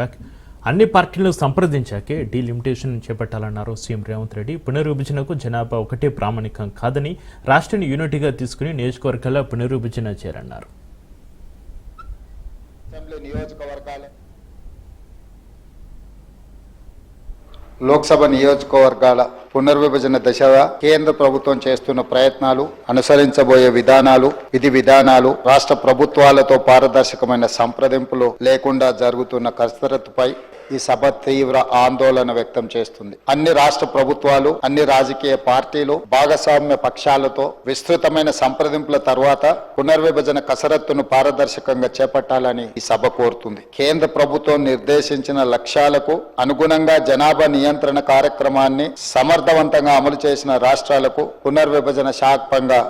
Back అన్ని పార్టీలను సంప్రదించాకే డీలిమిటేషన్ చేపట్టాలన్నారు సీఎం రేవంత్ రెడ్డి. పునర్విభజనకు జనాభా ఒకటే ప్రామాణికం కాదని రాష్ట్రాన్ని యూనిట్గా తీసుకుని నియోజకవర్గాల పునర్విభజన చేయాలన్నారు. లోక్సభ నియోజకవర్గాల పునర్విభజన దశగా కేంద్ర ప్రభుత్వం చేస్తున్న ప్రయత్నాలు అనుసరించబోయే విధానాలు విధి విధానాలు రాష్ట్ర ప్రభుత్వాలతో పారదర్శకమైన సంప్రదింపులు లేకుండా జరుగుతున్న కసరత్తుపై ఈ సభ తీవ్ర ఆందోళన వ్యక్తం చేస్తుంది. అన్ని రాష్ట్ర ప్రభుత్వాలు అన్ని రాజకీయ పార్టీలు భాగస్వామ్య పక్షాలతో విస్తృతమైన సంప్రదింపుల తర్వాత పునర్విభజన కసరత్తును పారదర్శకంగా చేపట్టాలని ఈ సభ కోరుతుంది. కేంద్ర ప్రభుత్వం నిర్దేశించిన లక్ష్యాలకు అనుగుణంగా జనాభా నియంత్రణ కార్యక్రమాన్ని సమర్థవంతంగా అమలు చేసిన రాష్ట్రాలకు పునర్విభజన శాఖంగా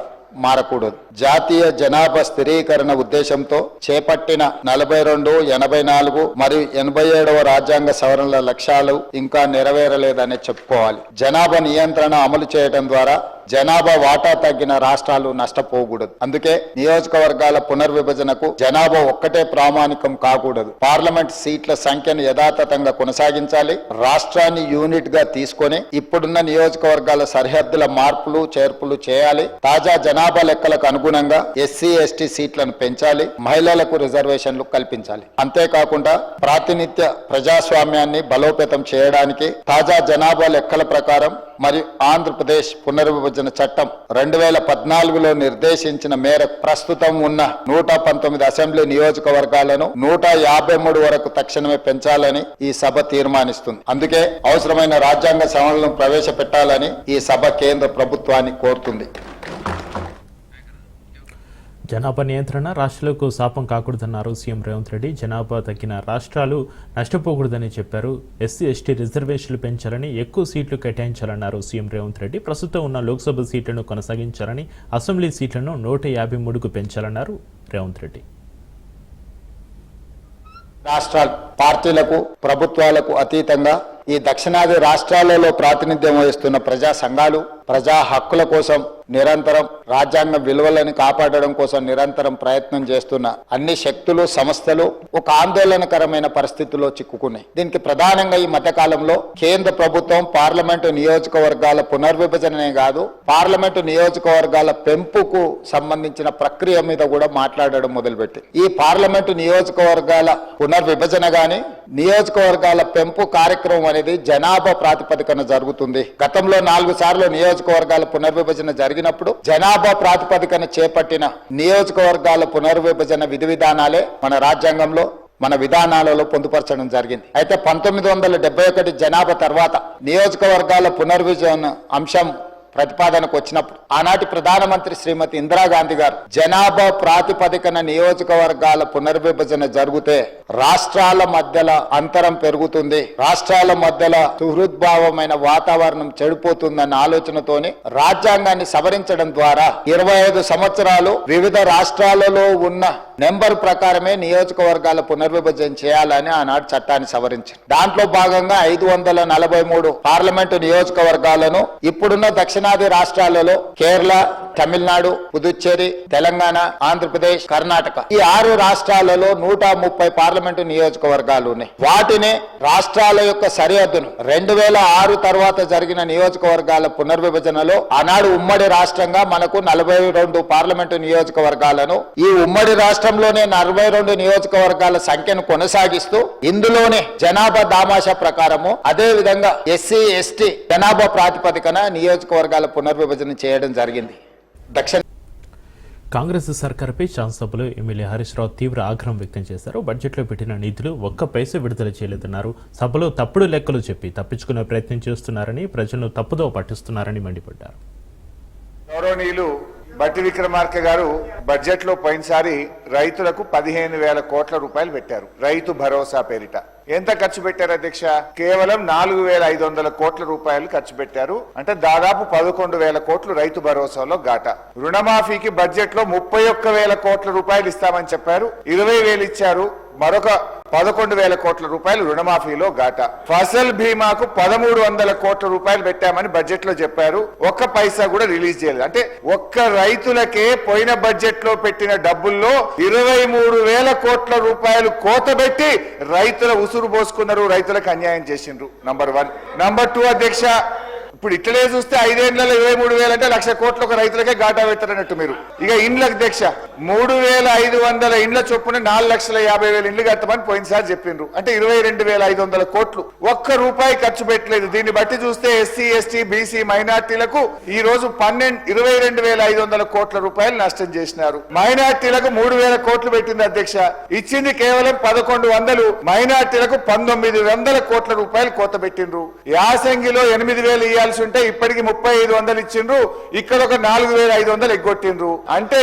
మారకూడదు. జాతీయ జనాభా స్థిరీకరణ ఉద్దేశంతో చేపట్టిన నలభై రెండు ఎనభై నాలుగు మరియు ఎనభై ఏడవ రాజ్యాంగ సవరణల లక్ష్యాలు ఇంకా నెరవేరలేదని చెప్పుకోవాలి. జనాభా నియంత్రణ అమలు చేయడం ద్వారా జనాభా వాటా తగ్గిన రాష్ట్రాలు నష్టపోకూడదు. అందుకే నియోజకవర్గాల పునర్విభజనకు జనాభా ఒక్కటే ప్రామాణికం కాకూడదు. పార్లమెంట్ సీట్ల సంఖ్యను యథాతథంగా కొనసాగించాలి. రాష్ట్రాన్ని యూనిట్గా తీసుకొని ఇప్పుడున్న నియోజకవర్గాల సరిహద్దుల మార్పులు చేర్పులు చేయాలి. తాజా జనాభా లెక్కలకు అనుగుణంగా ఎస్సీ ఎస్టీ సీట్లను పెంచాలి. మహిళలకు రిజర్వేషన్లు కల్పించాలి. అంతేకాకుండా ప్రాతినిధ్య ప్రజాస్వామ్యాన్ని బలోపేతం చేయడానికి తాజా జనాభా లెక్కల ప్రకారం మరియు ఆంధ్రప్రదేశ్ పునర్విభజన చట్టం రెండు వేల పద్నాలుగులో నిర్దేశించిన మేరకు ప్రస్తుతం ఉన్న నూట పంతొమ్మిది అసెంబ్లీ నియోజకవర్గాలను నూట యాభై మూడు వరకు తక్షణమే పెంచాలని ఈ సభ తీర్మానిస్తుంది. అందుకే అవసరమైన రాజ్యాంగ సవరణలను ప్రవేశపెట్టాలని ఈ సభ కేంద్ర ప్రభుత్వాన్ని కోరుతుంది. జనాభా నియంత్రణ రాష్ట్రాలకు శాపం కాకూడదన్నారు సీఎం రేవంత్ రెడ్డి. జనాభా తగ్గిన రాష్ట్రాలు నష్టపోకూడదని చెప్పారు. ఎస్సీ ఎస్టీ రిజర్వేషన్లు పెంచాలని ఎక్కువ సీట్లు కేటాయించాలన్నారు సీఎం రేవంత్ రెడ్డి. ప్రస్తుతం ఉన్న లోక్సభ సీట్లను కొనసాగించాలని అసెంబ్లీ సీట్లను నూట యాభై మూడుకు పెంచాలన్నారు రేవంత్ రెడ్డి. రాష్ట్రాలు పార్టీలకు ప్రభుత్వాలకు అతీతంగా ఈ దక్షిణాది రాష్ట్రాలలో ప్రాతినిధ్యం వహిస్తున్న ప్రజా సంఘాలు ప్రజా హక్కుల కోసం నిరంతరం రాజ్యాంగ విలువలను కాపాడడం కోసం నిరంతరం ప్రయత్నం చేస్తున్న అన్ని శక్తులు సంస్థలు ఒక ఆందోళనకరమైన పరిస్థితిలో చిక్కుకున్నాయి. దీనికి ప్రధానంగా ఈ మధ్యకాలంలో కేంద్ర ప్రభుత్వం పార్లమెంటు నియోజకవర్గాల పునర్విభజననే కాదు పార్లమెంటు నియోజకవర్గాల పెంపుకు సంబంధించిన ప్రక్రియ మీద కూడా మాట్లాడడం మొదలుపెట్టింది. ఈ పార్లమెంటు నియోజకవర్గాల పునర్విభజన గాని నియోజకవర్గాల పెంపు కార్యక్రమం అనేది జనాభా ప్రాతిపదికన జరుగుతుంది. గతంలో నాలుగు సార్లు నియోజక నియోజకవర్గాల పునర్విభజన జరిగినప్పుడు జనాభా ప్రాతిపదికన చేపట్టిన నియోజకవర్గాల పునర్విభజన విధి విధానాలే మన రాజ్యాంగంలో మన విధానాలలో పొందుపరచడం జరిగింది. అయితే పంతొమ్మిది వందల డెబ్బై ఒకటి జనాభా తర్వాత నియోజకవర్గాల పునర్విభజన అంశం ప్రతిపాదనకు వచ్చినప్పుడు. ఆనాటి ప్రధానమంత్రి శ్రీమతి ఇందిరాగాంధీ గారు జనాభా ప్రాతిపదికన నియోజకవర్గాల పునర్విభజన జరిగితే రాష్ట్రాల మధ్యల అంతరం పెరుగుతుంది. రాష్ట్రాల మధ్యల సుహృద్భావమైన వాతావరణం చెడిపోతుందన్న ఆలోచనతోని రాజ్యాంగాన్ని సవరించడం ద్వారా ఇరవై ఐదు సంవత్సరాలు వివిధ రాష్ట్రాలలో ఉన్న నెంబర్ ప్రకారమే నియోజకవర్గాల పునర్విభజన చేయాలని ఆనాడు చట్టాన్ని సవరించారు దాంట్లో భాగంగా ఐదు వందల నలభై మూడు పార్లమెంటు నియోజకవర్గాలను ఇప్పుడున్న దక్షిణ దక్షిణాది రాష్ట్రాలలో కేరళ తమిళనాడు పుదుచ్చేరి తెలంగాణ ఆంధ్రప్రదేశ్ కర్ణాటక ఈ ఆరు రాష్ట్రాలలో నూట ముప్పై పార్లమెంటు నియోజకవర్గాలు ఉన్నాయి. వాటిని రాష్ట్రాల యొక్క సరిహద్దును రెండు వేల ఆరు తర్వాత జరిగిన నియోజకవర్గాల పునర్విభజనలో ఆనాడు ఉమ్మడి రాష్ట్రంగా మనకు నలభై రెండు పార్లమెంటు నియోజకవర్గాలను ఈ ఉమ్మడి రాష్ట్రంలోనే నలభై రెండు నియోజకవర్గాల సంఖ్యను కొనసాగిస్తూ ఇందులోనే జనాభా దామాషా ప్రకారము అదే విధంగా ఎస్సీ ఎస్టీ జనాభా ప్రాతిపదికన నియోజకవర్గాల పునర్విభజన చేయడం జరిగింది. దక్షిణ కాంగ్రెస్ సర్కార్పై శాసనసభలో ఎమ్మెల్యే హరీష్ రావు తీవ్ర ఆగ్రహం వ్యక్తం చేశారు. బడ్జెట్లో పెట్టిన నిధులు ఒక్క పైసా విడుదల చేయలేదన్నారు. సభలో తప్పుడు లెక్కలు చెప్పి తప్పించుకునే ప్రయత్నం చేస్తున్నారని ప్రజలను తప్పుదో పట్టిస్తున్నారని మండిపడ్డారు. గౌరవనీయులు బట్టి విక్రమార్క గారు బడ్జెట్లో పోయినసారి రైతులకు పదిహేను వేల కోట్ల రూపాయలు పెట్టారు. రైతు భరోసా పేరిట. ఎంత ఖర్చు పెట్టారు అధ్యక్ష? కేవలం నాలుగు వేల ఐదు వందల కోట్ల రూపాయలు ఖర్చు పెట్టారు. అంటే దాదాపు పదకొండు వేల కోట్లు రైతు భరోసాలో గాట రుణమాఫీకి బడ్జెట్లో ముప్పై ఒక్క వేల కోట్ల రూపాయలు ఇస్తామని చెప్పారు. ఇరవై వేలు ఇచ్చారు. మరొక పదకొండు వేల కోట్ల రూపాయలు రుణమాఫీలో గాట. ఫసల్ బీమాకు పదమూడు వందల కోట్ల రూపాయలు పెట్టామని బడ్జెట్లో చెప్పారు. ఒక్క పైసా కూడా రిలీజ్ చేయలేదు. అంటే ఒక్క రైతులకే పోయిన బడ్జెట్లో పెట్టిన డబ్బుల్లో ఇరవై మూడు వేల కోట్ల రూపాయలు కోతబెట్టి రైతుల ఉసురు పోసుకున్నారు రైతులకు అన్యాయం చేసిండ్రు. నంబర్ వన్ నంబర్ టూ అధ్యక్ష ఇప్పుడు ఇట్లనే చూస్తే ఐదేళ్ళలో ఇరవై మూడు వేలు అంటే లక్ష కోట్ల ఒక రైతులకే గాటా పెట్టారన్నట్టు మీరు. ఇక ఇండ్ల అధ్యక్ష మూడు వేల ఐదు వందల ఇండ్ల చొప్పున నాలుగు లక్షల యాభై వేల ఇండ్లు కట్టమని పోయినసారి చెప్పిండ్రు. అంటే ఇరవై రెండు వేల ఐదు వందల కోట్లు. ఒక్క రూపాయి ఖర్చు పెట్టలేదు. దీన్ని బట్టి చూస్తే ఎస్సీ ఎస్టీ బీసీ మైనార్టీలకు ఈ రోజు పన్నెండు ఇరవై రెండు వేల ఐదు వందల కోట్ల రూపాయలు నష్టం చేసినారు. మైనార్టీలకు మూడు వేల కోట్లు పెట్టింది అధ్యక్ష. ఇచ్చింది కేవలం పదకొండు వందలు. మైనార్టీలకు పంతొమ్మిది వందల కోట్ల రూపాయలు కోత పెట్టిండ్రు. యాసంగిలో ఎనిమిది వేలు ఇవ్వాలి ఇవ్వాల్సి ఉంటే ఇప్పటికి ముప్పై ఐదు వందలు ఇచ్చిండ్రు. ఇక్కడ ఒక నాలుగు వేల ఐదు వందలు ఎగ్గొట్టిండ్రు. అంటే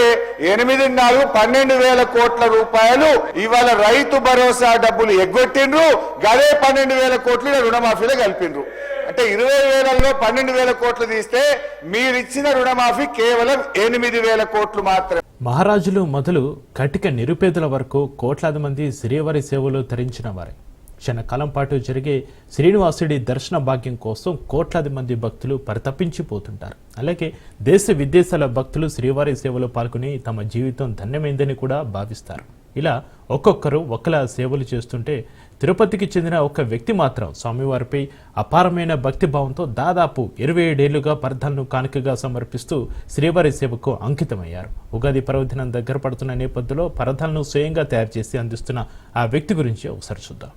ఎనిమిది నాలుగు పన్నెండు వేల కోట్ల రూపాయలు ఇవాళ రైతు భరోసా డబ్బులు ఎగ్గొట్టిండ్రు. గదే పన్నెండు వేల కోట్లు రుణమాఫీలో కలిపిండ్రు. అంటే ఇరవై వేలలో పన్నెండు వేల కోట్లు తీస్తే మీరిచ్చిన రుణమాఫీ కేవలం ఎనిమిది వేల కోట్లు మాత్రమే. మహారాజులు మొదలు కటిక నిరుపేదల వరకు కోట్లాది మంది శ్రీవారి సేవలు తరించిన వారే. క్షణకాలం పాటు జరిగే శ్రీనివాసుడి దర్శన భాగ్యం కోసం కోట్లాది మంది భక్తులు పరితపించిపోతుంటారు. అలాగే దేశ విదేశాల భక్తులు శ్రీవారి సేవలో పాల్గొని తమ జీవితం ధన్యమైందని కూడా భావిస్తారు. ఇలా ఒక్కొక్కరు ఒకలా సేవలు చేస్తుంటే తిరుపతికి చెందిన ఒక వ్యక్తి మాత్రం స్వామివారిపై అపారమైన భక్తిభావంతో దాదాపు ఇరవై ఏడేళ్ళుగా పరదాలను కానుకగా సమర్పిస్తూ శ్రీవారి సేవకు అంకితమయ్యారు. ఉగాది పర్వదినం దగ్గర పడుతున్న నేపథ్యంలో పరదాలను స్వయంగా తయారు చేసి అందిస్తున్న ఆ వ్యక్తి గురించి ఒకసారి చూద్దాం.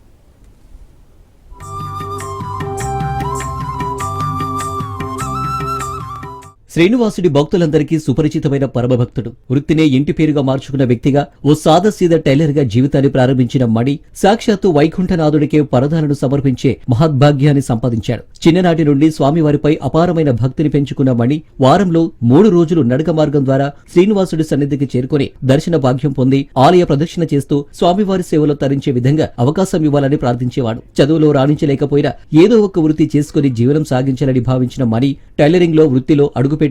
శ్రీనివాసుడి భక్తులందరికీ సుపరిచితమైన పరమభక్తుడు. వృత్తినే ఇంటి పేరుగా మార్చుకున్న వ్యక్తిగా ఓ సాదసీద టైలర్గా జీవితాన్ని ప్రారంభించిన మణి సాక్షాత్తు వైకుంఠనాథుడికే పరదాలను సమర్పించే మహద్భాగ్యాన్ని సంపాదించాడు. చిన్ననాటి నుండి స్వామివారిపై అపారమైన భక్తిని పెంచుకున్న మణి వారంలో మూడు రోజులు నడక మార్గం ద్వారా శ్రీనివాసుడి సన్నిధికి చేరుకుని దర్శన భాగ్యం పొంది ఆలయ ప్రదక్షిణ చేస్తూ స్వామివారి సేవలో తరించే విధంగా అవకాశం ఇవ్వాలని ప్రార్థించేవాడు. చదువులో రాణించలేకపోయినా ఏదో ఒక వృత్తి చేసుకుని జీవనం సాగించాలని భావించిన మణి టైలరింగ్లో వృత్తిలో అడుగుపెట్టి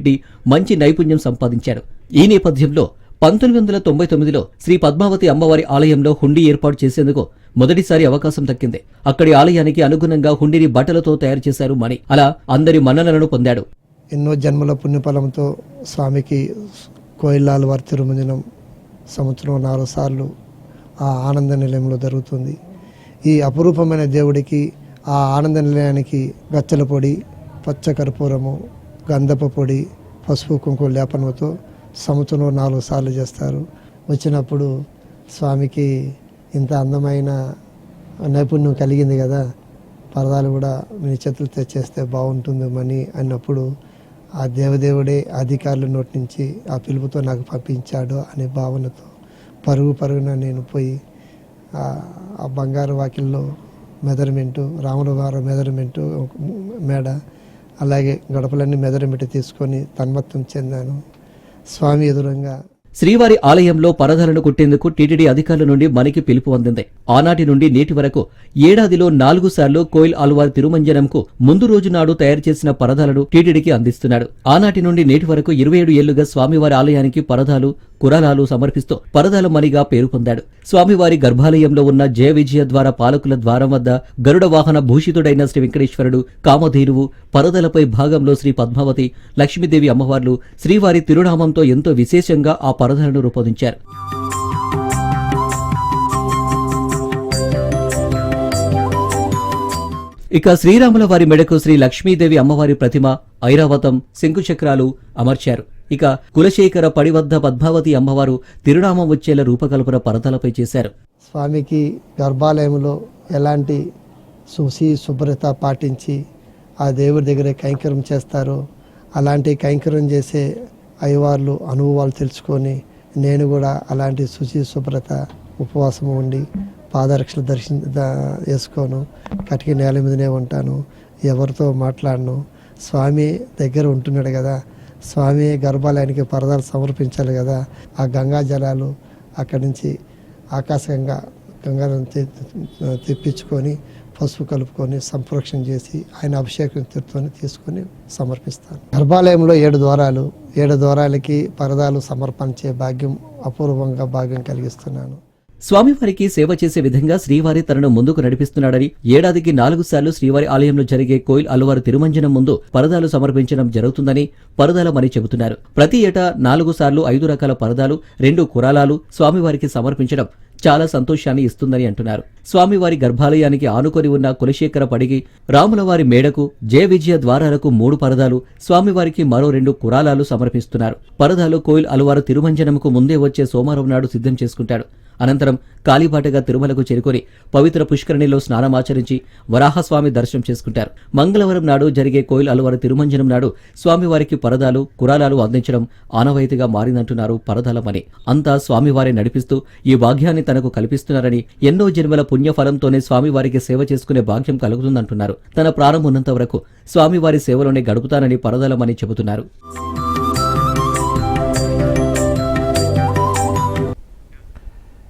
మంచి నైపుణ్యం సంపాదించాడు ఈ నేపథ్యంలో పంతొమ్మిది వందల తొంభై తొమ్మిదిలో శ్రీ పద్మావతి అమ్మవారి ఆలయంలో హుండీ ఏర్పాటు చేసేందుకు మొదటిసారి అవకాశం దక్కింది. అక్కడి ఆలయానికి అనుగుణంగా హుండీని బట్టలతో తయారు చేశారు మణి. అలా అందరి మన్ననలను పొందాడు. ఎన్నో జన్మల పుణ్యఫలంతో స్వామికి కోయిల్లాల్ వారి తిరుమంజనం సంవత్సరం నాలుగు సార్లు ఆ ఆనంద నిలయంలో జరుగుతుంది. ఈ అపురూపమైన దేవుడికి ఆ ఆనంద నిలయానికి గచ్చల పొడి పచ్చ కర్పూరము గంధపు పొడి పసుపు కుంకుమ లేపనతో సంవత్సరం నాలుగు సార్లు చేస్తారు. వచ్చినప్పుడు స్వామికి ఇంత అందమైన నైపుణ్యం కలిగింది కదా పరదాలు కూడా మీ చేతులు తెచ్చేస్తే బాగుంటుందేమని అన్నప్పుడు ఆ దేవదేవుడే అధికారుల నోటి నుంచి ఆ పిలుపుతో నాకు పంపించాడు అనే భావనతో పరుగు పరుగున నేను పోయి ఆ- బంగారు వాకిల్లో మెదర్మెంటు రాములవారం మెదర్మెంటు మేడ అలాగే గడపలన్నీ మెజర్మెంట్ తీసుకొని తన్మత్తం చెందాను. స్వామి ఎదురుగా శ్రీవారి ఆలయంలో పరదాలను కుట్టేందుకు టీటీడీ అధికారుల నుండి మనకి పిలుపు అందింది. ఆనాటి నుండి నేటి వరకు ఏడాదిలో నాలుగు సార్లు కోయిల్ ఆల్వార్ తిరుమంజనంకు ముందు రోజు నాడు తయారు చేసిన పరదాలను టీటీడీకి అందిస్తున్నాడు. ఆనాటి నుండి నేటి వరకు ఇరవై ఏడు ఏళ్ళుగా స్వామివారి ఆలయానికి పరదాలు కురాలాలు సమర్పిస్తూ పరదాల మణిగా పేరు పొందాడు. స్వామివారి గర్భాలయంలో ఉన్న జయ విజయ ద్వార పాలకుల ద్వారం వద్ద గరుడ వాహన భూషితుడైన శ్రీ వెంకటేశ్వరుడు కామధేనువు పరదలపై భాగంలో శ్రీ పద్మావతి లక్ష్మీదేవి అమ్మవార్లు శ్రీవారి తిరునామంతో ఎంతో విశేషంగా ఆ పరదలను రూపొందించారు. ఇక శ్రీరాముల వారి మెడకు శ్రీ లక్ష్మీదేవి అమ్మవారి ప్రతిమ ఐరావతం శంకుచక్రాలు అమర్చారు. ఇక కులశేఖర పడివద్ద పద్మావతి అమ్మవారు తిరునామం వచ్చేలా రూపకల్పన పరతలపై చేశారు. స్వామికి గర్భాలయంలో ఎలాంటి శుచి శుభ్రత పాటించి ఆ దేవుడి దగ్గర కైంకర్యం చేస్తారో అలాంటి కైంకర్యం చేసే అయ్యవార్లు అనుభవాలు తెలుసుకొని నేను కూడా అలాంటి శుచి శుభ్రత ఉపవాసం ఉండి పాదరక్షలు దర్శన వేసుకోను కటికి నేల మీదనే ఉంటాను ఎవరితో మాట్లాడను స్వామి దగ్గర ఉంటున్నాడు కదా స్వామి గర్భాలయానికి పరదాలు సమర్పించాలి కదా. ఆ గంగా జలాలు అక్కడి నుంచి ఆకాశంగా గంగా తెప్పించుకొని పసుపు కలుపుకొని సంప్రోక్షణ చేసి ఆయన అభిషేకం తీర్థని తీసుకొని సమర్పిస్తాను. గర్భాలయంలో ఏడు ద్వారాలు ఏడు ద్వారాలకి పరదాలు సమర్పించే భాగ్యం అపూర్వంగా భాగ్యం కలిగిస్తున్నాను. స్వామివారికి సేవ చేసే విధంగా శ్రీవారి తనను ముందుకు నడిపిస్తున్నాడని ఏడాదికి నాలుగు సార్లు శ్రీవారి ఆలయంలో జరిగే కోయిల్ అలవారు తిరుమంజనం ముందు పరదాలు సమర్పించడం జరుగుతుందని పరదాలమని చెబుతున్నారు. ప్రతి ఏటా నాలుగు సార్లు ఐదు రకాల పరదాలు రెండు కురాలాలు స్వామివారికి సమర్పించడం చాలా సంతోషాన్ని ఇస్తుందని అంటున్నారు. స్వామివారి గర్భాలయానికి ఆనుకొని ఉన్న కులశేఖర పడిగి రాములవారి మేడకు జయ విజయ ద్వారాలకు మూడు పరదాలు స్వామివారికి మరో రెండు కురాలాలు సమర్పిస్తున్నారు. పరదాలు కోయిల్ అలవారు తిరుమంజనముకు ముందే వచ్చే సోమవారం నాడు సిద్ధం చేసుకుంటాడు. అనంతరం కాలిబాటగా తిరుమలకు చేరుకొని పవిత్ర పుష్కరిణిలో స్నానమాచరించి వరాహస్వామి దర్శనం చేసుకుంటారు. మంగళవారం నాడు జరిగే కోయిల్ అలవారు తిరుమంజనం నాడు స్వామివారికి పరదాలు కురాలాలు అందించడం ఆనవాయితీగా మారిందంటున్నారు పరదాలమని అంతా స్వామివారే నడిపిస్తూ ఈ భాగ్యాన్ని తనకు కల్పిస్తున్నారని ఎన్నో జన్మల పుణ్యఫలంతోనే స్వామివారికి సేవ చేసుకునే భాగ్యం కలుగుతుందంటున్నారు. తన ప్రారంభం ఉన్నంత వరకు స్వామివారి సేవలోనే గడుపుతానని పరదాలమని చెబుతున్నారు.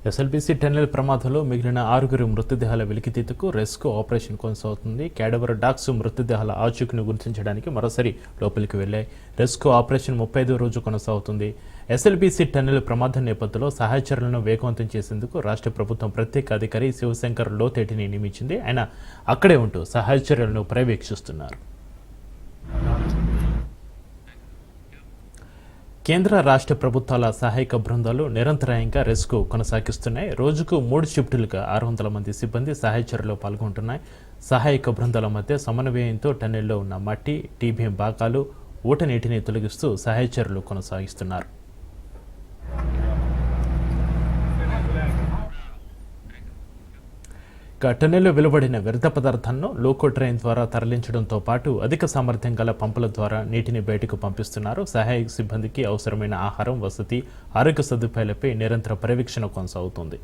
ఎస్ఎల్బీసీ టెన్నెల్ ప్రమాదంలో మిగిలిన ఆరుగురి మృతదేహాల వెలికితీతకు రెస్క్యూ ఆపరేషన్ కొనసాగుతుంది. క్యాడవర్ డాక్స్ మృతదేహాల ఆచూకీని గుర్తించడానికి మరోసారి లోపలికి వెళ్ళాయి. రెస్క్యూ ఆపరేషన్ ముప్పై ఐదో రోజు కొనసాగుతుంది. ఎస్ఎల్బీసీ టెన్నెల్ ప్రమాదం నేపథ్యంలో సహాయచరులను వేగవంతం చేసేందుకు రాష్ట్ర ప్రభుత్వం ప్రత్యేక అధికారి శివశంకర్ లోతేటిని నియమించింది. ఆయన అక్కడే ఉంటూ సహాయచర్యలను పర్యవేక్షిస్తున్నారు. కేంద్ర రాష్ట్ర ప్రభుత్వాల సహాయక బృందాలు నిరంతరాయంగా రెస్క్యూ కొనసాగిస్తున్నాయి. రోజుకు మూడు షిఫ్టులుగా ఆరు వందల మంది సిబ్బంది సహాయ చర్యలో పాల్గొంటున్నాయి. సహాయక బృందాల మధ్య సమన్వయంతో టన్నెల్లో ఉన్న మట్టి టీబీఎం బాకాలు ఊట నీటిని తొలగిస్తూ సహాయ చర్యలు కొనసాగిస్తున్నారు. ఘటనలో వెలువడిన వ్యర్థ పదార్థాలను లోకో ట్రైన్ ద్వారా తరలించడంతో పాటు అధిక సామర్థ్యం గల పంపుల ద్వారా నీటిని బయటకు పంపిస్తున్నారు. సహాయక సిబ్బందికి అవసరమైన ఆహారం వసతి ఆరోగ్య సదుపాయాలపై నిరంతర పర్యవేక్షణ కొనసాగుతుంది.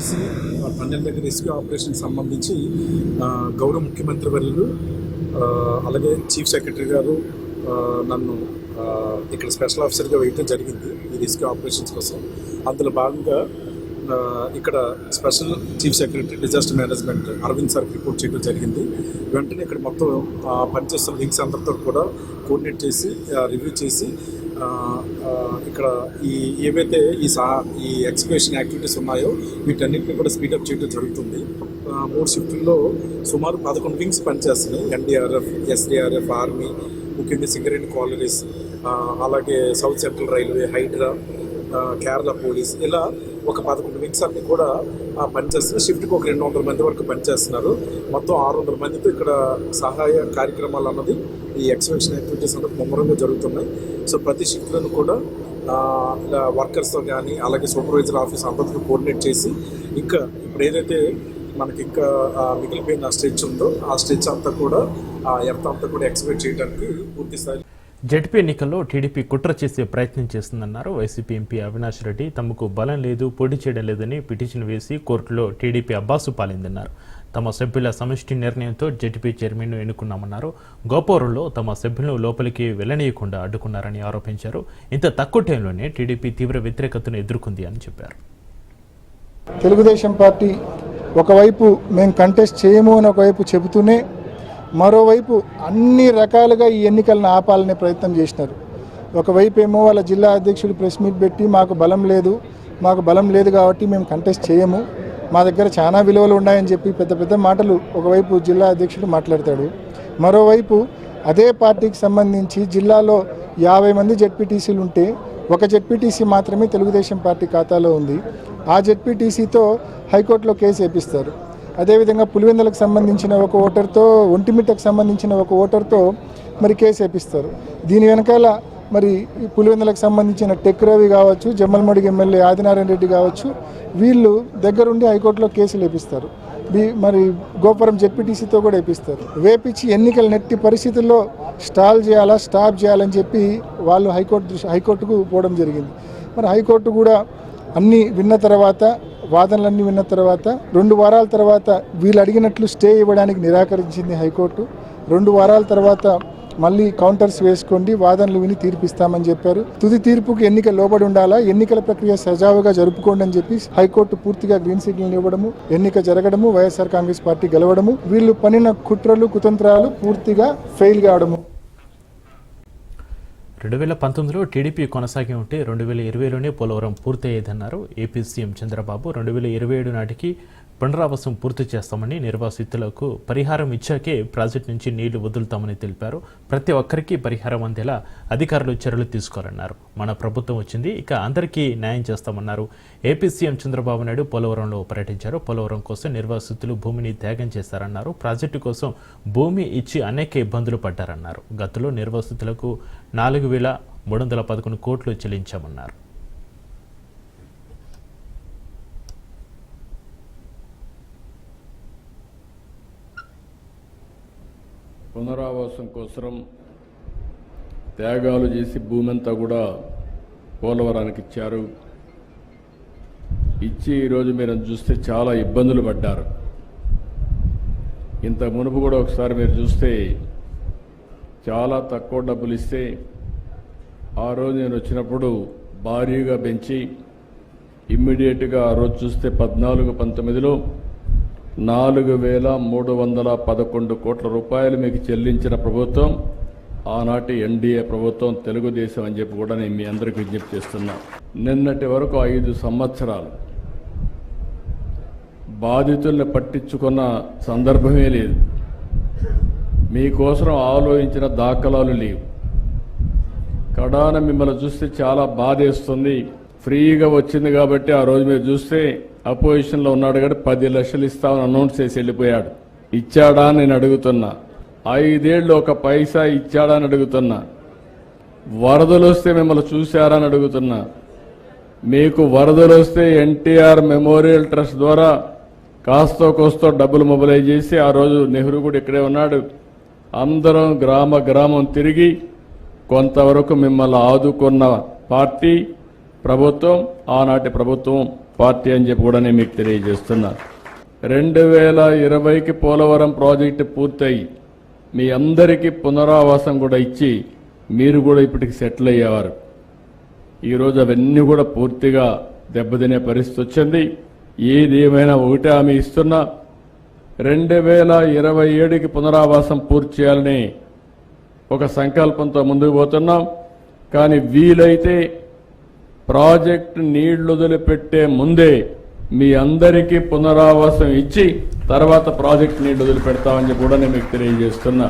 ఈసీ టన్నెల్ దగ్గర రెస్క్యూ ఆపరేషన్ సంబంధించి గౌరవ ముఖ్యమంత్రి వర్యులు అలాగే చీఫ్ సెక్రటరీ గారు నన్ను ఇక్కడ స్పెషల్ ఆఫీసర్గా వేయటం జరిగింది ఈ రెస్క్యూ ఆపరేషన్స్ కోసం. అందులో భాగంగా ఇక్కడ special chief secretary disaster management Arvind సార్కి రిపోర్ట్ చేయడం జరిగింది. వెంటనే ఇక్కడ మొత్తం పనిచేస్తున్న వింగ్స్ అందరితో కూడా కోఆర్డినేట్ చేసి రివ్యూ చేసి ఇక్కడ ఈ ఏవైతే ఈ సా ఈ ఎక్స్ప్రెషన్ యాక్టివిటీస్ ఉన్నాయో వీటన్నిటిని కూడా స్పీడప్ చేయడం జరుగుతుంది. మూడు షిఫ్టుల్లో సుమారు పదకొండు వింగ్స్ పనిచేస్తున్నాయి. ఎన్డీఆర్ఎఫ్ ఎస్డీఆర్ఎఫ్ ఆర్మీ ముఖ్యంగా సింగరేణి కాలనీస్ అలాగే south central railway HYDRAA Kerala police ఇలా ఒక పదకొండు వింగ్స్ అన్ని కూడా పనిచేస్తున్న పనిచేస్తున్నారు. షిఫ్ట్కి ఒక రెండు వందల మంది వరకు పనిచేస్తున్నారు. మొత్తం ఆరు వందల మందితో ఇక్కడ సహాయ కార్యక్రమాలు అన్నది ఈ ఎక్స్పెన్షన్ యాక్టివిటీస్ అన్నది ముమ్మరంగా జరుగుతున్నాయి. సో ప్రతి షిఫ్ట్లను కూడా ఇలా వర్కర్స్తో కానీ అలాగే సూపర్వైజర్ ఆఫీస్ అందరితో కోఆర్డినేట్ చేసి ఇంకా ఇప్పుడు ఏదైతే మనకి ఇంకా మిగిలిపోయిన స్ట్రెచ్ ఉందో ఆ స్ట్రెచ్ అంతా కూడా ఎంత ఎర్త్ అంతా కూడా ఎక్స్పెక్ట్ చేయడానికి పూర్తి స్థాయి జడ్పీ ఎన్నికల్లో టీడీపీ కుట్ర చేసే ప్రయత్నం చేస్తుందన్నారు వైసీపీ ఎంపీ అవినాష్ రెడ్డి. తమకు బలం లేదు పోటీ చేయడం లేదని పిటిషన్ వేసి కోర్టులో టీడీపీ అబ్బాసు పాలిందన్నారు. తమ సభ్యుల సమిష్టి నిర్ణయంతో జడ్పీ చైర్మన్ను ఎన్నుకున్నామన్నారు. గోపూరులో తమ సభ్యులను లోపలికి వెళ్ళనీయకుండా అడ్డుకున్నారని ఆరోపించారు. ఇంత తక్కువ టైంలోనే టీడీపీ తీవ్ర వ్యతిరేకతను ఎదుర్కొంది అని చెప్పారు. తెలుగుదేశం పార్టీ ఒకవైపు మేము కంటెస్ట్ చేయము అని ఒకవైపు చెబుతూనే మరోవైపు అన్ని రకాలుగా ఈ ఎన్నికలను ఆపాలనే ప్రయత్నం చేసినారు. ఒకవైపు ఏమో వాళ్ళ జిల్లా అధ్యక్షుడు ప్రెస్ మీట్ పెట్టి మాకు బలం లేదు మాకు బలం లేదు కాబట్టి మేము కంటెస్ట్ చేయము మా దగ్గర చాలా విలువలు ఉన్నాయని చెప్పి పెద్ద పెద్ద మాటలు ఒకవైపు జిల్లా అధ్యక్షుడు మాట్లాడతాడు. మరోవైపు అదే పార్టీకి సంబంధించి జిల్లాలో యాభై మంది జెడ్పీటీసీలు ఉంటే ఒక జెడ్పీటీసీ మాత్రమే తెలుగుదేశం పార్టీ ఖాతాలో ఉంది. ఆ జెడ్పీటీసీతో హైకోర్టులో కేసు వేపిస్తారు. అదేవిధంగా పులివెందులకు సంబంధించిన ఒక ఓటర్తో ఒంటిమిట్టకు సంబంధించిన ఒక ఓటర్తో మరి కేసు వేపిస్తారు. దీని వెనకాల మరి పులివెందులకు సంబంధించిన టెక్ రవి కావచ్చు జమ్మల్మడుగు ఎమ్మెల్యే ఆదినారాయణ రెడ్డి కావచ్చు వీళ్ళు దగ్గరుండి హైకోర్టులో కేసులు వేపిస్తారు. మరి గోపురం జెడ్పీటీసీతో కూడా వేపిస్తారు. వేపించి ఎన్నికలు నెట్టి పరిస్థితుల్లో స్టాల్ చేయాలా స్టాప్ చేయాలని చెప్పి వాళ్ళు హైకోర్టు హైకోర్టుకు పోవడం జరిగింది. మరి హైకోర్టు కూడా అన్నీ విన్న తర్వాత వాదనలన్నీ విన్న తర్వాత రెండు వారాల తర్వాత వీళ్ళు అడిగినట్లు స్టే ఇవ్వడానికి నిరాకరించింది హైకోర్టు. రెండు వారాల తర్వాత మళ్ళీ కౌంటర్స్ వేసుకోండి వాదనలు విని తీర్పిస్తామని చెప్పారు. తుది తీర్పుకి ఎన్నిక లోబడి ఉండాలా ఎన్నికల ప్రక్రియ సజావుగా జరుపుకోండి అని చెప్పి హైకోర్టు పూర్తిగా గ్రీన్ సిగ్నల్ ఇవ్వడము ఎన్నిక జరగడము వైఎస్ఆర్ కాంగ్రెస్ పార్టీ గెలవడము వీళ్ళు పనిన కుట్రలు కుతంత్రాలు పూర్తిగా ఫెయిల్ కావడము. రెండు వేల పంతొమ్మిదిలో టీడీపీ కొనసాగి ఉంటే రెండు వేల ఇరవైలోనే పోలవరం పూర్తయ్యేదన్నారు. ఏపీ సీఎం చంద్రబాబు రెండు వేల ఇరవై ఏడు నాటికి పునరావాసం పూర్తి చేస్తామని నిర్వాసితులకు పరిహారం ఇచ్చాకే ప్రాజెక్టు నుంచి నీళ్ళు వదులుతామని తెలిపారు. ప్రతి ఒక్కరికి పరిహారం అందేలా అధికారులు చర్యలు తీసుకోవాలన్నారు. మన ప్రభుత్వం వచ్చింది ఇక అందరికీ న్యాయం చేస్తామన్నారు. ఏపీ సీఎం చంద్రబాబు నాయుడు పోలవరంలో పర్యటించారు. పోలవరం కోసం నిర్వాసితులు భూమిని త్యాగం చేశారన్నారు. ప్రాజెక్టు కోసం భూమి ఇచ్చి అనేక ఇబ్బందులు పడ్డారన్నారు. గతంలో నిర్వాసితులకు నాలుగు వేల మూడు వందల పదకొండు కోట్లు చెల్లించామన్నారు. పునరావాసం కోసం త్యాగాలు చేసి భూమి అంతా కూడా పోలవరానికి ఇచ్చారు. ఇచ్చి ఈరోజు మీరు చూస్తే చాలా ఇబ్బందులు పడ్డారు. ఇంత మునుపు కూడా ఒకసారి మీరు చూస్తే చాలా తక్కువ డబ్బులు ఇస్తే ఆ రోజు నేను వచ్చినప్పుడు భారీగా పెంచి ఇమ్మీడియట్గా ఆ రోజు చూస్తే పద్నాలుగు పంతొమ్మిదిలో నాలుగు వేల మూడు వందల పదకొండు కోట్ల రూపాయలు మీకు చెల్లించిన ప్రభుత్వం ఆనాటి ఎన్డీఏ ప్రభుత్వం తెలుగుదేశం అని చెప్పి కూడా నేను మీ అందరికి విజ్ఞప్తి చేస్తున్నా. నిన్నటి వరకు ఐదు సంవత్సరాలు బాధితుల్ని పట్టించుకున్న సందర్భమే లేదు. మీకోసం ఆలోచించిన దాఖలాలు లేవు. కడాన మిమ్మల్ని చూస్తే చాలా బాధేస్తుంది. ఫ్రీగా వచ్చింది కాబట్టి ఆ రోజు మీరు చూస్తే అపోజిషన్లో ఉన్నాడు కాబట్టి పది లక్షలు ఇస్తామని అనౌన్స్ చేసి వెళ్ళిపోయాడు. ఇచ్చాడా అని నేను అడుగుతున్నా. ఐదేళ్ళు ఒక పైసా ఇచ్చాడా అని అడుగుతున్నా. వరదలు వస్తే మిమ్మల్ని చూశారా అని అడుగుతున్నా. మీకు వరదలు వస్తే ఎన్టీఆర్ మెమోరియల్ ట్రస్ట్ ద్వారా కాస్తో కోస్తో డబ్బులు మొబిలైజ్ చేసి ఆ రోజు నెహ్రూ కూడా ఇక్కడే ఉన్నాడు. అందరం గ్రామ గ్రామం తిరిగి కొంతవరకు మిమ్మల్ని ఆదుకున్న పార్టీ ప్రభుత్వం ఆనాటి ప్రభుత్వం పార్టీ అని చెప్పి కూడా నేను మీకు తెలియజేస్తున్నా. రెండు వేల ఇరవైకి పోలవరం ప్రాజెక్టు పూర్తయి మీ అందరికీ పునరావాసం కూడా ఇచ్చి మీరు కూడా ఇప్పటికి సెటిల్ అయ్యేవారు. ఈరోజు అవన్నీ కూడా పూర్తిగా దెబ్బతినే పరిస్థితి వచ్చింది. ఏది ఏమైనా ఒకటే ఆమె ఇస్తున్నా. రెండు వేల ఇరవై ఏడుకి పునరావాసం పూర్తి చేయాలని ఒక సంకల్పంతో ముందుకు పోతున్నాం. కానీ వీలైతే ప్రాజెక్టు నీళ్ళు వదిలిపెట్టే ముందే మీ అందరికీ పునరావాసం ఇచ్చి తర్వాత ప్రాజెక్ట్ నీళ్ళు వదిలిపెడతామని కూడా నేను మీకు తెలియజేస్తున్నా.